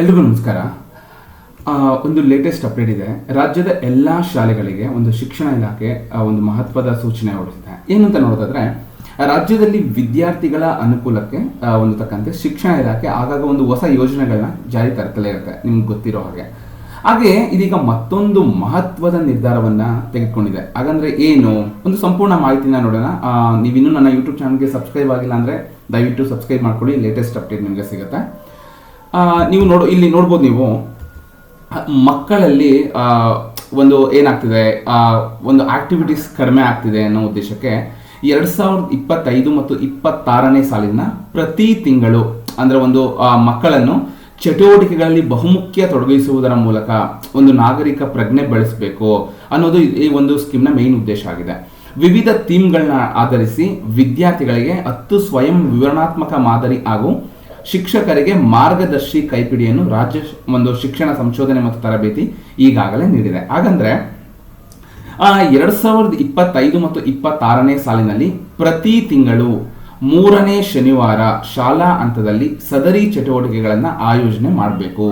ಎಲ್ರಿಗೂ ನಮಸ್ಕಾರ. ಒಂದು ಲೇಟೆಸ್ಟ್ ಅಪ್ಡೇಟ್ ಇದೆ. ರಾಜ್ಯದ ಎಲ್ಲ ಶಾಲೆಗಳಿಗೆ ಒಂದು ಶಿಕ್ಷಣ ಇಲಾಖೆ ಒಂದು ಮಹತ್ವದ ಸೂಚನೆ ಹೊರಡಿಸಿದೆ. ಏನಂತ ನೋಡೋದಾದ್ರೆ, ರಾಜ್ಯದಲ್ಲಿ ವಿದ್ಯಾರ್ಥಿಗಳ ಅನುಕೂಲಕ್ಕೆ ಒಂದು ತಕ್ಕಂತೆ ಶಿಕ್ಷಣ ಇಲಾಖೆ ಆಗಾಗ ಒಂದು ಹೊಸ ಯೋಜನೆಗಳನ್ನ ಜಾರಿ ತರ್ತಲೇ ಇರುತ್ತೆ. ನಿಮ್ಗೆ ಗೊತ್ತಿರೋ ಹಾಗೆ. ಹಾಗೆ ಇದೀಗ ಮತ್ತೊಂದು ಮಹತ್ವದ ನಿರ್ಧಾರವನ್ನ ತೆಗೆದುಕೊಂಡಿದೆ. ಹಾಗಂದ್ರೆ ಏನು? ಒಂದು ಸಂಪೂರ್ಣ ಮಾಹಿತಿನ ನೋಡೋಣ. ನೀವು ನೀವಿನ್ನೂ ನನ್ನ ಯೂಟ್ಯೂಬ್ ಚಾನಲ್ಗೆ ಸಬ್ಸ್ಕ್ರೈಬ್ ಆಗಿಲ್ಲ ಅಂದ್ರೆ ದಯವಿಟ್ಟು ಸಬ್ಸ್ಕ್ರೈಬ್ ಮಾಡ್ಕೊಳ್ಳಿ. ಲೇಟೆಸ್ಟ್ ಅಪ್ಡೇಟ್ ನಿಮಗೆ ಸಿಗುತ್ತೆ. ನೀವು ನೋಡು, ಇಲ್ಲಿ ನೋಡ್ಬೋದು ನೀವು. ಮಕ್ಕಳಲ್ಲಿ ಒಂದು ಏನಾಗ್ತಿದೆ ಒಂದು ಆಕ್ಟಿವಿಟೀಸ್ ಕಡಿಮೆ ಆಗ್ತಿದೆ ಅನ್ನೋ ಉದ್ದೇಶಕ್ಕೆ ಎರಡು ಸಾವಿರದ ಇಪ್ಪತ್ತೈದು ಮತ್ತು ಇಪ್ಪತ್ತಾರನೇ ಸಾಲಿನ ಪ್ರತಿ ತಿಂಗಳು, ಅಂದರೆ ಒಂದು ಮಕ್ಕಳನ್ನು ಚಟುವಟಿಕೆಗಳಲ್ಲಿ ಬಹುಮುಖ್ಯ ತೊಡಗಿಸುವುದರ ಮೂಲಕ ಒಂದು ನಾಗರಿಕ ಪ್ರಜ್ಞೆ ಬೆಳೆಸಬೇಕು ಅನ್ನೋದು ಈ- ಒಂದು ಸ್ಕೀಮ್ನ ಮೇನ್ ಉದ್ದೇಶ ಆಗಿದೆ. ವಿವಿಧ ಥೀಮ್ಗಳನ್ನ ಆಧರಿಸಿ ವಿದ್ಯಾರ್ಥಿಗಳಿಗೆ ಹತ್ತು ಸ್ವಯಂ ವಿವರಣಾತ್ಮಕ ಮಾದರಿ ಹಾಗೂ ಶಿಕ್ಷಕರಿಗೆ ಮಾರ್ಗದರ್ಶಿ ಕೈಪಿಡಿಯನ್ನು ರಾಜ್ಯ ಒಂದು ಶಿಕ್ಷಣ ಸಂಶೋಧನೆ ಮತ್ತು ತರಬೇತಿ ಈಗಾಗಲೇ ನೀಡಿದೆ. ಹಾಗಂದ್ರೆ ಎರಡ್ ಸಾವಿರದ ಇಪ್ಪತ್ತೈದು ಮತ್ತು ಇಪ್ಪತ್ತಾರನೇ ಸಾಲಿನಲ್ಲಿ ಪ್ರತಿ ತಿಂಗಳು ಮೂರನೇ ಶನಿವಾರ ಶಾಲಾ ಹಂತದಲ್ಲಿ ಸದರಿ ಚಟುವಟಿಕೆಗಳನ್ನು ಆಯೋಜನೆ ಮಾಡಬೇಕು.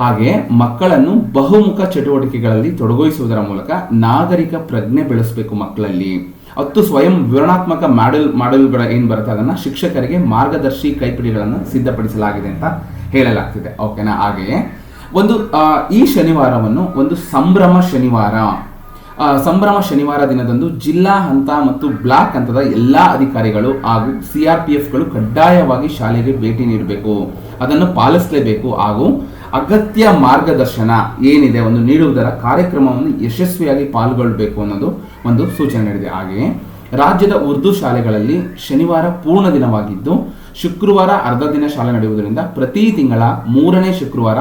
ಹಾಗೆ ಮಕ್ಕಳನ್ನು ಬಹುಮುಖ ಚಟುವಟಿಕೆಗಳಲ್ಲಿ ತೊಡಗಿಸುವುದರ ಮೂಲಕ ನಾಗರಿಕ ಪ್ರಜ್ಞೆ ಬೆಳೆಸಬೇಕು ಮಕ್ಕಳಲ್ಲಿ. ಹತ್ತು ಸ್ವಯಂ ವಿವರಣಾತ್ಮಕ ಮಾಡೆಲ್, ಮಾಡೆಲ್ಗಳ ಏನು ಬರುತ್ತೆ ಅದನ್ನ ಶಿಕ್ಷಕರಿಗೆ ಮಾರ್ಗದರ್ಶಿ ಕೈಪಿಡಿಗಳನ್ನು ಸಿದ್ಧಪಡಿಸಲಾಗಿದೆ ಅಂತ ಹೇಳಲಾಗ್ತಿದೆ. ಓಕೆನಾ ಹಾಗೆಯೇ ಒಂದು ಈ ಶನಿವಾರವನ್ನು ಒಂದು ಸಂಭ್ರಮ ಶನಿವಾರ. ಸಂಭ್ರಮ ಶನಿವಾರ ದಿನದಂದು ಜಿಲ್ಲಾ ಹಂತ ಮತ್ತು ಬ್ಲಾಕ್ ಹಂತದ ಎಲ್ಲಾ ಅಧಿಕಾರಿಗಳು ಹಾಗೂ ಸಿಆರ್ಪಿಎಫ್ಗಳು ಕಡ್ಡಾಯವಾಗಿ ಶಾಲೆಗೆ ಭೇಟಿ ನೀಡಬೇಕು. ಅದನ್ನು ಪಾಲಿಸಲೇಬೇಕು ಹಾಗೂ ಅಗತ್ಯ ಮಾರ್ಗದರ್ಶನ ಏನಿದೆ ಒಂದು ನೀಡುವುದರ ಕಾರ್ಯಕ್ರಮವನ್ನು ಯಶಸ್ವಿಯಾಗಿ ಪಾಲ್ಗೊಳ್ಳಬೇಕು ಅನ್ನೋದು ಒಂದು ಸೂಚನೆ ನೀಡಿದೆ ಹಾಗೆಯೇ ರಾಜ್ಯದ ಉರ್ದು ಶಾಲೆಗಳಲ್ಲಿ ಶನಿವಾರ ಪೂರ್ಣ ದಿನವಾಗಿದ್ದು, ಶುಕ್ರವಾರ ಅರ್ಧ ದಿನ ಶಾಲೆ ನಡೆಯುವುದರಿಂದ ಪ್ರತಿ ತಿಂಗಳ ಮೂರನೇ ಶುಕ್ರವಾರ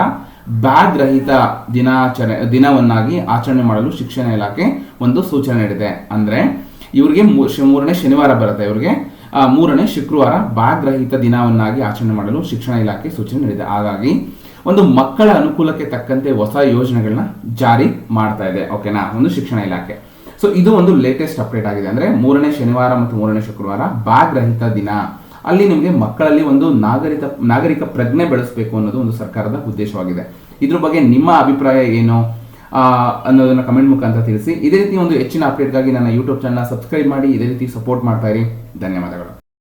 ಬ್ಯಾಗ್ ರಹಿತ ದಿನಾಚರಣೆ, ದಿನವನ್ನಾಗಿ ಆಚರಣೆ ಮಾಡಲು ಶಿಕ್ಷಣ ಇಲಾಖೆ ಒಂದು ಸೂಚನೆ ನೀಡಿದೆ ಅಂದ್ರೆ ಇವರಿಗೆ ಮೂರನೇ ಶನಿವಾರ ಬರುತ್ತೆ ಇವರಿಗೆ. ಮೂರನೇ ಶುಕ್ರವಾರ ಬ್ಯಾಗ್ ರಹಿತ ದಿನವನ್ನಾಗಿ ಆಚರಣೆ ಮಾಡಲು ಶಿಕ್ಷಣ ಇಲಾಖೆ ಸೂಚನೆ ನೀಡಿದೆ ಹಾಗಾಗಿ ಒಂದು ಮಕ್ಕಳ ಅನುಕೂಲಕ್ಕೆ ತಕ್ಕಂತೆ ಹೊಸ ಯೋಜನೆಗಳನ್ನ ಜಾರಿ ಮಾಡ್ತಾ ಇದೆ. ಓಕೆನಾ? ಒಂದು ಶಿಕ್ಷಣ ಇಲಾಖೆ. ಸೊ ಇದು ಒಂದು ಲೇಟೆಸ್ಟ್ ಅಪ್ಡೇಟ್ ಆಗಿದೆ. ಅಂದ್ರೆ ಮೂರನೇ ಶನಿವಾರ ಮತ್ತು ಮೂರನೇ ಶುಕ್ರವಾರ ಬ್ಯಾಗ್ ರಹಿತ ದಿನ. ಅಲ್ಲಿ ನಿಮಗೆ ಮಕ್ಕಳಲ್ಲಿ ಒಂದು ನಾಗರಿಕ ನಾಗರಿಕ ಪ್ರಜ್ಞೆ ಬೆಳೆಸಬೇಕು ಅನ್ನೋದು ಒಂದು ಸರ್ಕಾರದ ಉದ್ದೇಶವಾಗಿದೆ. ಇದ್ರ ಬಗ್ಗೆ ನಿಮ್ಮ ಅಭಿಪ್ರಾಯ ಏನು? ಅನ್ನೋದನ್ನ ಕಮೆಂಟ್ ಮುಖಾಂತರ ತಿಳಿಸಿ. ಇದೇ ರೀತಿ ಒಂದು ಹೆಚ್ಚಿನ ಅಪ್ಡೇಟ್ಗಾಗಿ ನನ್ನ ಯೂಟ್ಯೂಬ್ ಚಾನಲ್ ಸಬ್ಸ್ಕ್ರೈಬ್ ಮಾಡಿ, ಇದೇ ರೀತಿ ಸಪೋರ್ಟ್ ಮಾಡ್ತಾ ಇರಿ. ಧನ್ಯವಾದಗಳು.